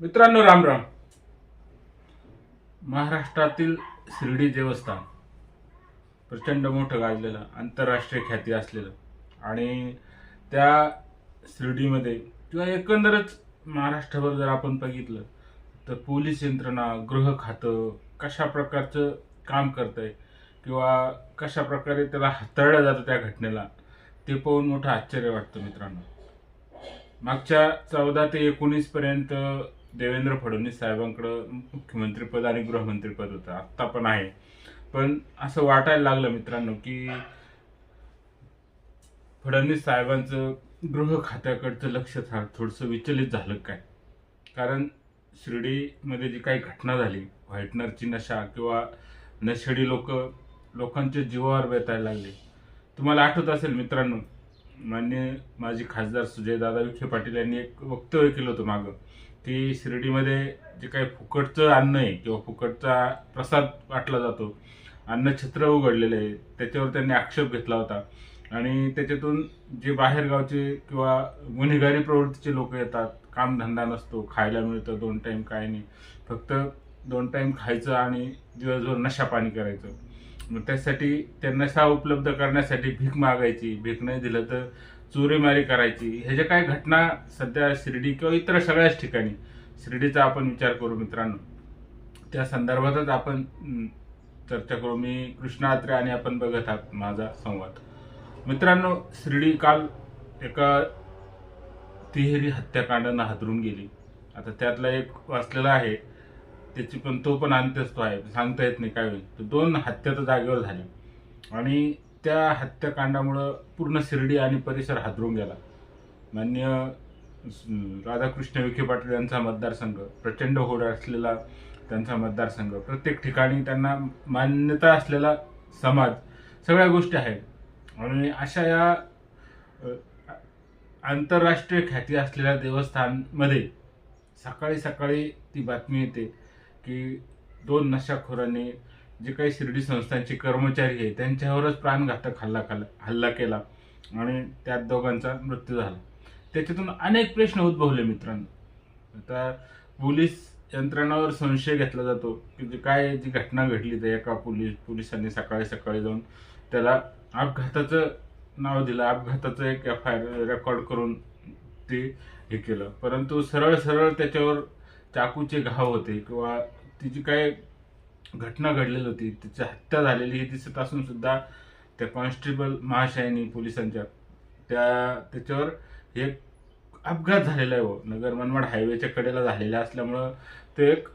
मित्रांनो राम राम. महाराष्ट्रातील शिर्डी देवस्थान प्रचंड मोठं गाजलेलं आंतरराष्ट्रीय ख्याती असलेलं आणि त्या शिर्डीमध्ये किंवा एकंदरच महाराष्ट्रभर जर आपण बघितलं तर पोलीस यंत्रणा गृह खातं कशा प्रकारचं काम करतंय किंवा कशा प्रकारे त्याला हाताळलं जातं त्या घटनेला ते पाहून मोठं आश्चर्य वाटतं मित्रांनो. मागच्या चौदा ते एकोणीसपर्यंत देवेंद्र फडणवीस साहेबांकडं मुख्यमंत्रीपद आणि गृहमंत्रीपद होतं. आत्ता पण आहे. पण असं वाटायला लागलं मित्रांनो की फडणवीस साहेबांचं गृह खात्याकडचं लक्ष थोडंसं विचलित झालं काय? कारण शिर्डीमध्ये जी काही घटना झाली व्हाईटनरची नशा किंवा नशेडी लोक लोकांच्या जीवावर बेतायला लागले. तुम्हाला आठवत असेल मित्रांनो मान्य माजी खासदार सुजयदादा विखे पाटील यांनी एक वक्तव्य केलं होतं मागं. की शिर्डीमध्ये जे काही फुकटचं अन्न आहे किंवा फुकटचा प्रसाद वाटला जातो अन्नछत्र उघडलेलं आहे त्याच्यावर त्यांनी आक्षेप घेतला होता. आणि त्याच्यातून जे बाहेरगावचे किंवा गुन्हेगारी प्रवृत्तीचे लोक येतात कामधंदा नसतो खायला मिळतं दोन टाईम काय नाही. फक्त दोन टाईम खायचं आणि दिवसभर नशा पाणी करायचं. मग त्यासाठी त्या नशा उपलब्ध करण्यासाठी भीक मागायची. भीक नाही दिलं तर चोरीमारी करायची ह्या ज्या घटना सध्या शिर्डी किंवा इतर सगळ्याच ठिकाणी शिर्डीचा आपण विचार करू मित्रांनो. त्या संदर्भातच आपण चर्चा करू. मी कृष्णा आत्रे आणि आपण बघत आहात माझा संवाद. मित्रांनो शिर्डी काल एका तिहेरी हत्याकांडानं हादरून गेली. आता त्यातला एक वाचलेला आहे त्याची पण तो पण अंत्यस्तो आहे. सांगता येत नाही काय होईल. तर दोन हत्या तर जागेवर झाली. आणि त्या हत्याकांडामुळं पूर्ण शिर्डी आणि परिसर हादरून गेला. मान्य राधाकृष्ण विखे पाटील यांचा मतदारसंघ प्रचंड होड असलेला त्यांचा मतदारसंघ प्रत्येक ठिकाणी त्यांना मान्यता असलेला समाज सगळ्या गोष्टी आहेत. आणि अशा या आंतरराष्ट्रीय ख्याती असलेल्या देवस्थानमध्ये सकाळी सकाळी ती बातमी येते की दोन नशाखोरांनी जे काही शिर्डी संस्थांचे कर्मचारी आहे त्यांच्यावरच प्राणघातक हल्ला खाल्ला हल्ला केला आणि त्यात दोघांचा मृत्यू झाला. त्याच्यातून अनेक प्रश्न उद्भवले मित्रांनो. आता पोलीस यंत्रणावर संशय घेतला जातो की जे काय जी घटना घडली तर एका पोलीस पोलिसांनी सकाळी सकाळी जाऊन त्याला अपघाताचं नाव दिलं अपघाताचं एक एफ आय आर रेकॉर्ड करून ते हे केलं. परंतु सरळ सरळ त्याच्यावर चाकूचे घाव होते किंवा तिची काय घटना घडलेली होती. तिची हत्या झालेली हे दिसत असून सुद्धा त्या कॉन्स्टेबल महाशयानी पोलिसांच्या त्या त्याच्यावर एक अपघात झालेला आहे व नगर मनमाड हायवेच्या कडेला झालेला असल्यामुळं ते एक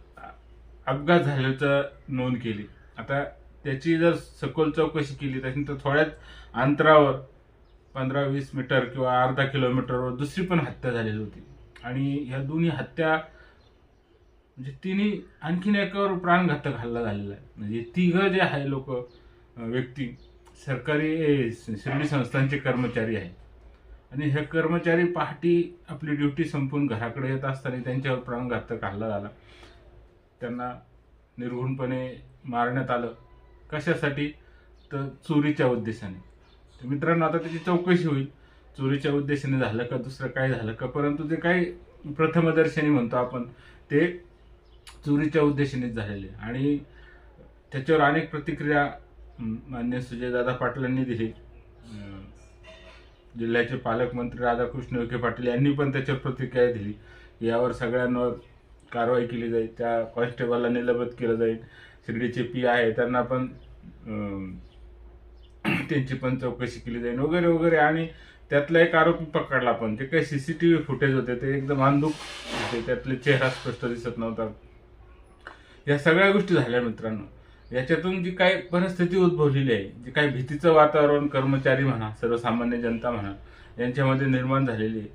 अपघात झाल्याचं नोंद केली. आता त्याची जर सखोल चौकशी केली त्याच्यानंतर थोड्याच अंतरावर पंधरा वीस मीटर किंवा अर्धा किलोमीटरवर दुसरी पण हत्या झालेली होती. आणि ह्या दोन्ही हत्या म्हणजे तिने आणखीन एकावर प्राणघातक हल्ला झालेला आहे. म्हणजे तिघं जे आहे लोक व्यक्ती सरकारी शिर्डी संस्थांचे कर्मचारी आहेत. आणि हे कर्मचारी पहाटी आपली ड्युटी संपून घराकडे येत असताना त्यांच्यावर प्राणघातक हल्ला झाला. त्यांना निर्घुणपणे मारण्यात आलं. कशासाठी? तर चोरीच्या उद्देशाने. तर मित्रांनो आता त्याची चौकशी होईल. चोरीच्या उद्देशाने झालं का दुसरं काय झालं का? परंतु जे काही प्रथमदर्शनी म्हणतो आपण ते चोरीच्या उद्देशानेच झालेले आणि त्याच्यावर अनेक प्रतिक्रिया मान्य सुजयदादा पाटलांनी दिली. जिल्ह्याचे पालकमंत्री राधाकृष्ण विखे पाटील यांनी पण त्याच्यावर प्रतिक्रिया दिली. यावर सगळ्यांवर कारवाई केली जाईल त्या कॉन्स्टेबलला निलंबित केलं जाईल. शिर्डीचे पी आहे त्यांना पण त्यांची पण चौकशी केली जाईल वगैरे वगैरे. आणि त्यातला एक आरोपी पकडला पण. जे काही C C T V footage होते ते एकदम अंधुक होते. त्यातले चेहरा स्पष्ट दिसत नव्हता. या सगळ्या गोष्टी झाल्या मित्रांनो. याच्यातून जी काय परिस्थिती उद्भवलेली आहे जे काही भीतीचं वातावरण कर्मचारी म्हणा सर्वसामान्य जनता म्हणा यांच्यामध्ये निर्माण झालेली आहे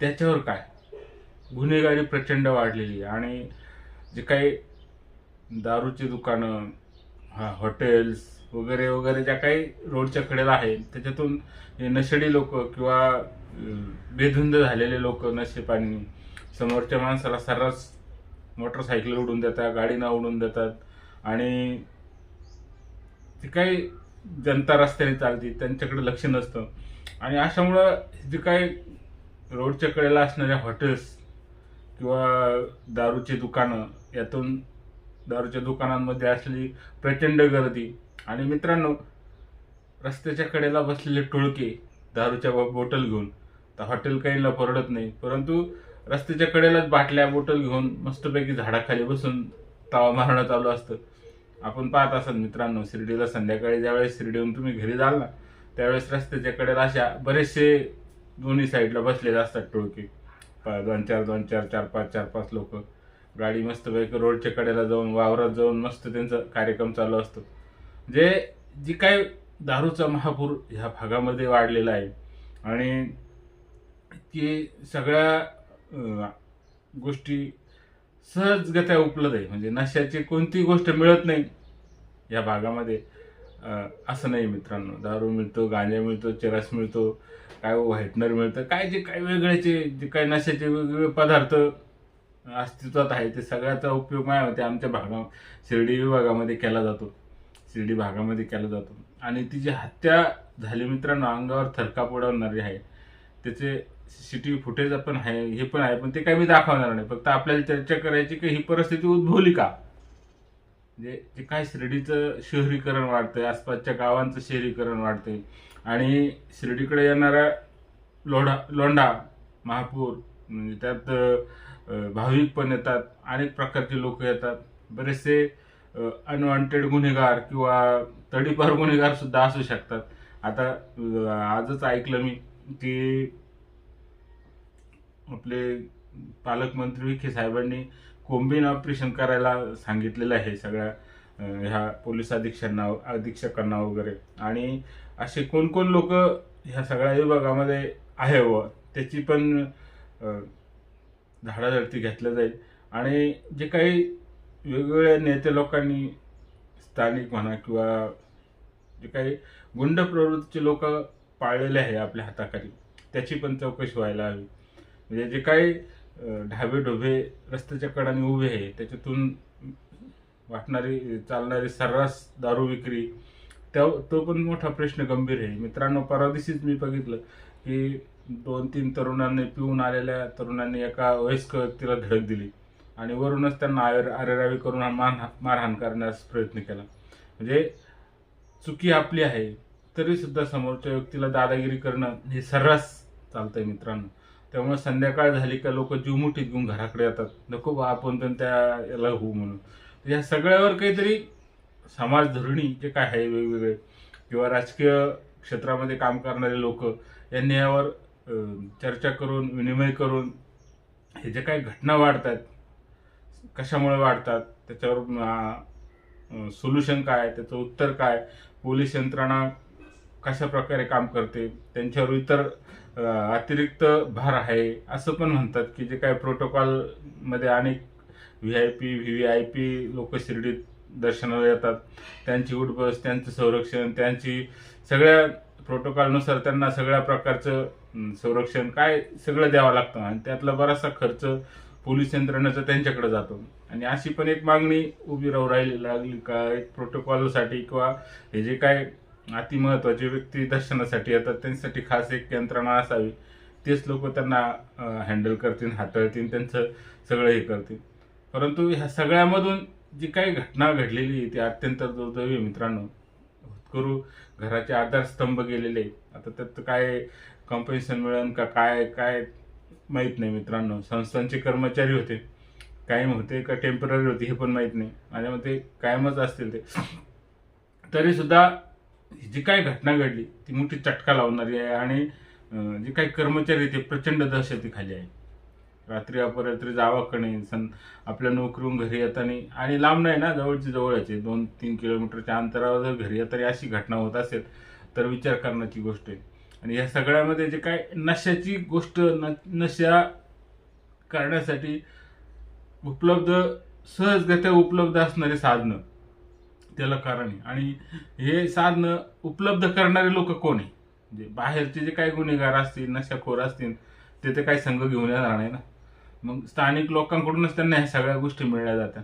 त्याच्यावर काय? गुन्हेगारी प्रचंड वाढलेली आहे आणि जे काही दारूची दुकानं हा हॉटेल्स वगैरे वगैरे ज्या काही रोडच्या कडेला आहे त्याच्यातून नशेडी लोक किंवा बेधुंद झालेले लोक नशेपाणी समोरच्या माणसाला सर्रास मोटरसायकल उडून देतात गाडीनं उडून देतात. आणि ती काही जनता रस्त्याने चालते त्यांच्याकडे लक्ष नसतं. आणि अशामुळं जे काही रोडच्या कडेला असणाऱ्या हॉटेल्स किंवा दारूची दुकानं यातून दारूच्या दुकानांमध्ये असलेली प्रचंड गर्दी. आणि मित्रांनो रस्त्याच्या कडेला बसलेले टोळके दारूच्या बॉटल घेऊन तर हॉटेल काहींना परवडत नाही. परंतु रस्त्याच्या कडेलाच बाटल्या बोटल घेऊन मस्तपैकी झाडाखाली बसून तावा मारणं चालू असतं. आपण पाहत असाल मित्रांनो शिर्डीला संध्याकाळी ज्यावेळेस शिर्डीहून तुम्ही घरी जाल ना त्यावेळेस रस्त्याच्या कडेला अशा बरेचसे दोन्ही साईडला बसलेले असतात टोळके. दोन चार दोन चार चार पाच चार पाच लोक. गाडी मस्तपैकी रोडच्या कडेला जाऊन वावरात जाऊन मस्त त्यांचा कार्यक्रम चालू असतो. जे जी काय दारूचा महापूर ह्या भागामध्ये वाढलेला आहे आणि की सगळ्या गोष्टी सहजगत्या उपलब्ध आहे. म्हणजे नशाची कोणती गोष्ट मिळत नाही या भागामध्ये. असं नाही मित्रांनो. दारू मिळतो गांजा मिळतो चरस मिळतो काय हो, व्हाईटनर मिळतं. काय जे काय वेगळ्याचे जे काय नशाचे वेगवेगळे पदार्थ अस्तित्वात आहे ते सगळ्याचा उपयोग काय होते आमच्या भागा शिर्डी विभागामध्ये केला जातो. शिर्डी भागामध्ये केला जातो. आणि ती जी हत्या झाली मित्रांनो अंगावर थरकाप उडवणारी आहे त्याचे सीसीटीव्ही फुटेज पण आहे हे पण आहे पण ते काही मी दाखवणार नाही. फक्त आपल्याला चर्चा करायची की ही परिस्थिती उद्भवली का? म्हणजे जे काय शिर्डीचं शहरीकरण वाढतंय आसपासच्या गावांचं शहरीकरण वाढतंय आणि शिर्डीकडे येणारा लोढा लोंढा महापूर म्हणजे त्यात भाविक पण येतात अनेक प्रकारचे लोक येतात. बरेचसे अनवॉन्टेड गुन्हेगार किंवा तडीपार गुन्हेगार सुद्धा असू शकतात. आता आजच ऐकलं मी की आपले पालकमंत्री विखे साहेबांनी कोंबीन ऑपरेशन करायला सांगितलेलं आहे सगळ्या ह्या पोलीस अधीक्षकांना अधीक्षकांना वगैरे. आणि असे कोण कोण लोक ह्या सगळ्या विभागामध्ये आहे व त्याची पण धाडाधडती घेतलं जाईल. आणि जे काही वेगवेगळ्या नेते लोकांनी स्थानिक म्हणा किंवा जे काही गुंड प्रवृत्तीचे लोक पाळलेले आहे आपल्या हाताखाली त्याची पण चौकशी व्हायला हवी. म्हणजे जे काही ढाबे ढोबे रस्त्याच्या कडाने उभे आहे त्याच्यातून वाटणारी चालणारी सर्रास दारू विक्री त्या तो पण मोठा प्रश्न गंभीर आहे. मित्रांनो परादिशीच मी बघितलं की दोन तीन तरुणांनी पिऊन आलेल्या तरुणांनी एका वयस्क व्यक्तीला धडक दिली आणि वरूनच त्यांना आयर आरेरावी करून मान मारहाण करण्यास प्रयत्न केला. म्हणजे चुकी आपली आहे तरीसुद्धा समोरच्या व्यक्तीला दादागिरी करणं हे सर्रास चालतंय मित्रांनो. त्यामुळे संध्याकाळ झाली का लोक जीवमुठीत घेऊन घराकडे येतात. नको बा आपण पण त्या याला होऊ म्हणून. या सगळ्यावर काहीतरी समाज धोरणी जे काय आहे वेगवेगळे किंवा राजकीय क्षेत्रामध्ये काम करणारे लोक यांनी यावर चर्चा करून विनिमय करून हे जे काही घटना वाढतात कशामुळे वाढतात त्याच्यावर सोल्युशन काय त्याचं उत्तर काय पोलीस यंत्रणा कशा प्रकारे काम करते त्यांच्यावर इतर अतिरिक्त भार आहे असं पण म्हणतात की जे काही प्रोटोकॉलमध्ये अनेक V I P V V I P लोक शिर्डीत दर्शनाला येतात. त्यांची उठबस त्यांचं संरक्षण त्यांची सगळ्या प्रोटोकॉलनुसार त्यांना सगळ्या प्रकारचं संरक्षण काय सगळं द्यावं लागतं आणि त्यातला बराचसा खर्च पोलीस यंत्रणेचा त्यांच्याकडे जातो. आणि अशी पण एक मागणी उभी राहू राहिली लागली का एक प्रोटोकॉलसाठी किंवा हे जे काय अतिमहत्वाची व्यक्ती दर्शनासाठी येतात. त्यांच्यासाठी खास एक यंत्रणा असावी. तेच लोक त्यांना हँडल करतील हाताळतील त्यांचं सगळं हे करतील. परंतु ह्या सगळ्यामधून जी काही घटना घडलेली आहे ती अत्यंत दुर्दैवी आहे मित्रांनो. करू घराचे आधारस्तंभ गेलेले. आता त्यात काय कॉम्पेन्शन मिळेल का काय काय माहीत नाही मित्रांनो. संस्थांचे कर्मचारी होते. कायम होते का टेंपररी होते हे पण माहीत नाही. माझ्या मते कायमच असतील ते. तरी सुद्धा जी काय घटना घडली ती मोठी चटका लावणारी आहे आणि जे काही कर्मचारी ते प्रचंड दहशतीखाली आहे रात्री अपरात्री जावा सन आपल्या नोकरीहून घरी येताना आणि लांब नाही ना जवळची जवळच आहे दोन तीन किलोमीटरच्या अंतरावर जर घरी येताना अशी घटना होत असेल तर विचार करण्याची गोष्ट आहे. आणि या सगळ्यामध्ये जे काय नशाची गोष्ट न नशा करण्यासाठी उपलब्ध सहजगत्या उपलब्ध असणारी साधनं त्याला कारण आहे. आणि हे साधनं उपलब्ध करणारे लोक कोण आहे? म्हणजे बाहेरचे जे काही गुन्हेगार असतील नशाखोर असतील ते ते काही संघ घेऊन येणार नाही ना. मग स्थानिक लोकांकडूनच त्यांना ह्या सगळ्या गोष्टी मिळल्या जातात.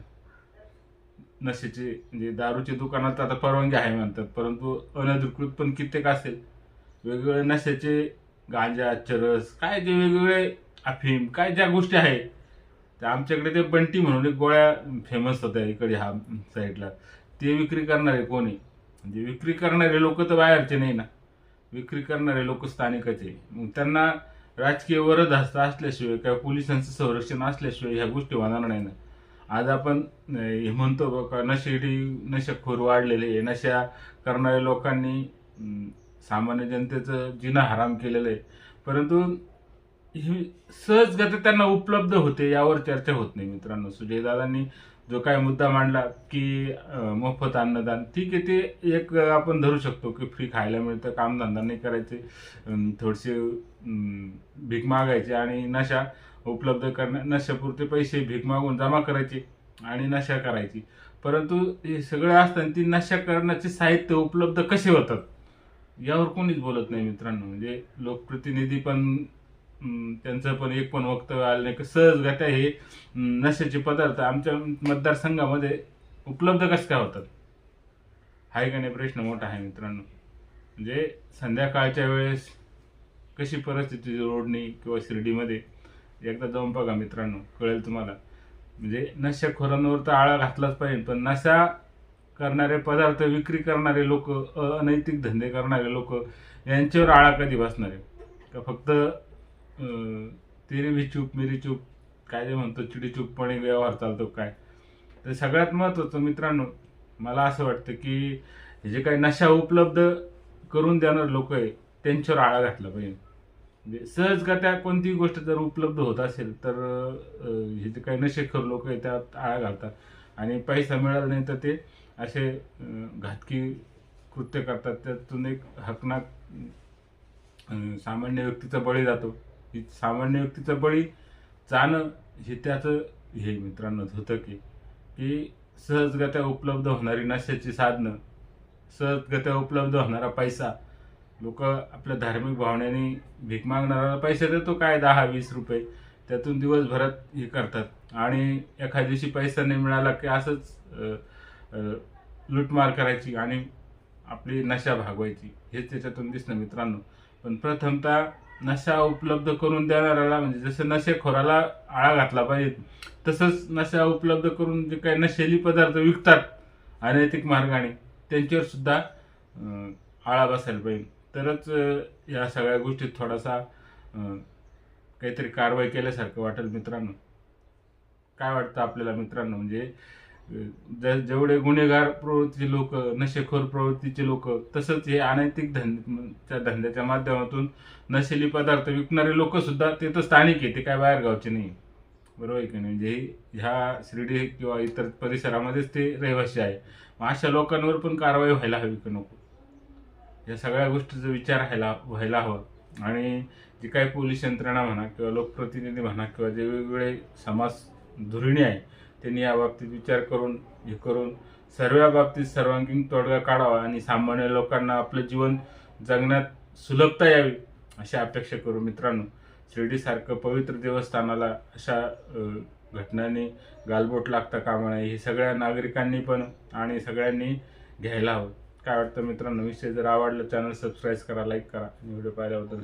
नशेचे म्हणजे दारूचे दुकानात आता परवानगी आहे म्हणतात परंतु अनधिकृत पण कित्येक असेल. वेगवेगळे नशेचे गांजा चरस काय जे वेगवेगळे अफीम काय ज्या गोष्टी आहेत त्या आमच्याकडे ते बंटी म्हणून एक गोळ्या फेमस होत्या इकडे हा साईडला ते विक्री करणारे कोणी? म्हणजे विक्री करणारे लोक तर बाहेरचे नाही ना. विक्री करणारे लोक स्थानिकच आहे. मग त्यांना राजकीय वरद हस्त असल्याशिवाय किंवा पोलिसांचं संरक्षण असल्याशिवाय ह्या गोष्टी होणार नाही ना. आज आपण हे म्हणतो बघा का नशेडी नशेखोर वाढलेले आहे. नशा करणाऱ्या लोकांनी सामान्य जनतेचं जिना हराम केलेलं आहे. परंतु ही सहजगत त्यांना उपलब्ध होते यावर चर्चा होत नाही मित्रांनो. सुजयदादांनी जो काय मुद्दा मांडला की मोफत अन्नदान ठीक आहे ते एक आपण धरू शकतो की फ्री खायला मिळतं कामधंदा नाही करायचे थोडेसे भीक मागायचे आणि नशा उपलब्ध करण्या नशापुरते पैसे भीक मागून जमा करायचे आणि नशा करायची. परंतु हे सगळं असताना ती नशा करण्याचे साहित्य उपलब्ध कसे होतात? यावर कोणीच बोलत नाही मित्रांनो. म्हणजे लोकप्रतिनिधी पण त्यांचं पण एक पण वक्तव्य आलं नाही. की सहजगत्या हे नशेचे पदार्थ आमच्या मतदारसंघामध्ये उपलब्ध कसं काय होतात? हाय का नाही प्रश्न मोठा आहे मित्रांनो. म्हणजे संध्याकाळच्या वेळेस कशी परिस्थिती रोडनी किंवा शिर्डीमध्ये? एकदा जाऊन बघा मित्रांनो कळेल तुम्हाला. म्हणजे नशाखोरांवर तर आळा घातलाच पाहिजे पण नशा करणारे पदार्थ विक्री करणारे लोक अनैतिक धंदे करणारे लोक यांच्यावर आळा कधी बसणार आहे? का फक्त तेरी भी चूप मेरी चूप काय जे म्हणतो चिडी चूपपणे व्यवहार चालतो काय? तर सगळ्यात महत्त्वाचं मित्रांनो मला असं वाटतं की हे जे काही नशा उपलब्ध करून देणार लोक आहे त्यांच्यावर आळा घातला पाहिजे. म्हणजे सहजगत्या कोणतीही गोष्ट जर उपलब्ध होत असेल तर हे जे काही नशेखोर लोक आहे त्यात आळा घालतात. आणि पैसा मिळाला नाही तर ते असे घातकी कृत्य करतात. त्यातून एक हकनाक सामान्य व्यक्तीचा बळी जातो. सामान्य व्यक्तीचं बळी जाणं हे त्याचं हे मित्रांनो होतं की की सहजगत्या उपलब्ध होणारी नशाची साधनं सहजगत्या उपलब्ध होणारा पैसा लोक आपल्या धार्मिक भावनेने भीक मागणारा पैसा देतो काय दहा वीस रुपये त्यातून दिवसभरात हे करतात. आणि एखाद्या दिवशी पैसा नाही मिळाला की असंच लूटमार करायची आणि आपली नशा भागवायची. हेच त्याच्यातून दिसणं मित्रांनो. पण प्रथमतः नशा उपलब्ध करून देणाऱ्याला म्हणजे जसं नशेखोराला आळा घातला पाहिजे तसंच नशा उपलब्ध करून जे काही नशेली पदार्थ विकतात अनैतिक मार्गाने त्यांच्यावर सुद्धा आळा बसायला पाहिजे. तरच या सगळ्या गोष्टीत थोडासा काहीतरी कारवाई केल्यासारखं वाटेल मित्रांनो. काय वाटतं आपल्याला मित्रांनो? म्हणजे जेवढे गुन्हेगार प्रवृत्तीचे लोक नशेखोर प्रवृत्तीचे लोक तसंच हे अनैतिक धंद्या धंद्याच्या माध्यमातून नशेली पदार्थ विकणारे लोक सुद्धा ते तर स्थानिक आहे ते काय बाहेर गावचे नाही. बरोबर आहे की नाही? म्हणजे ह्या शिर्डी किंवा इतर परिसरामध्येच ते रहिवासी आहे. मग अशा लोकांवर पण कारवाई व्हायला हवी की नको? या सगळ्या गोष्टीचा विचार व्हायला व्हायला हवा. आणि जी काही पोलीस यंत्रणा म्हणा किंवा लोकप्रतिनिधी म्हणा किंवा जे वेगवेगळे समाज धुरिणी आहे त्यांनी या बाबतीत विचार करून हे करून सर्व बाबतीत सर्वांगीण तोडगा काढावा आणि सामान्य लोकांना आपलं जीवन जगण्यात सुलभता यावी अशी अपेक्षा करू. मित्रांनो शिर्डीसारखं पवित्र देवस्थानाला अशा घटनांनी गालबोट लागता कामा नये हे सगळ्या नागरिकांनी पण आणि सगळ्यांनी घ्यायला हवं. काय वाटतं मित्रांनो? विषय जर आवडला चॅनल सबस्क्राईब करा लाईक करा आणि व्हिडिओ पाहिल्याबद्दल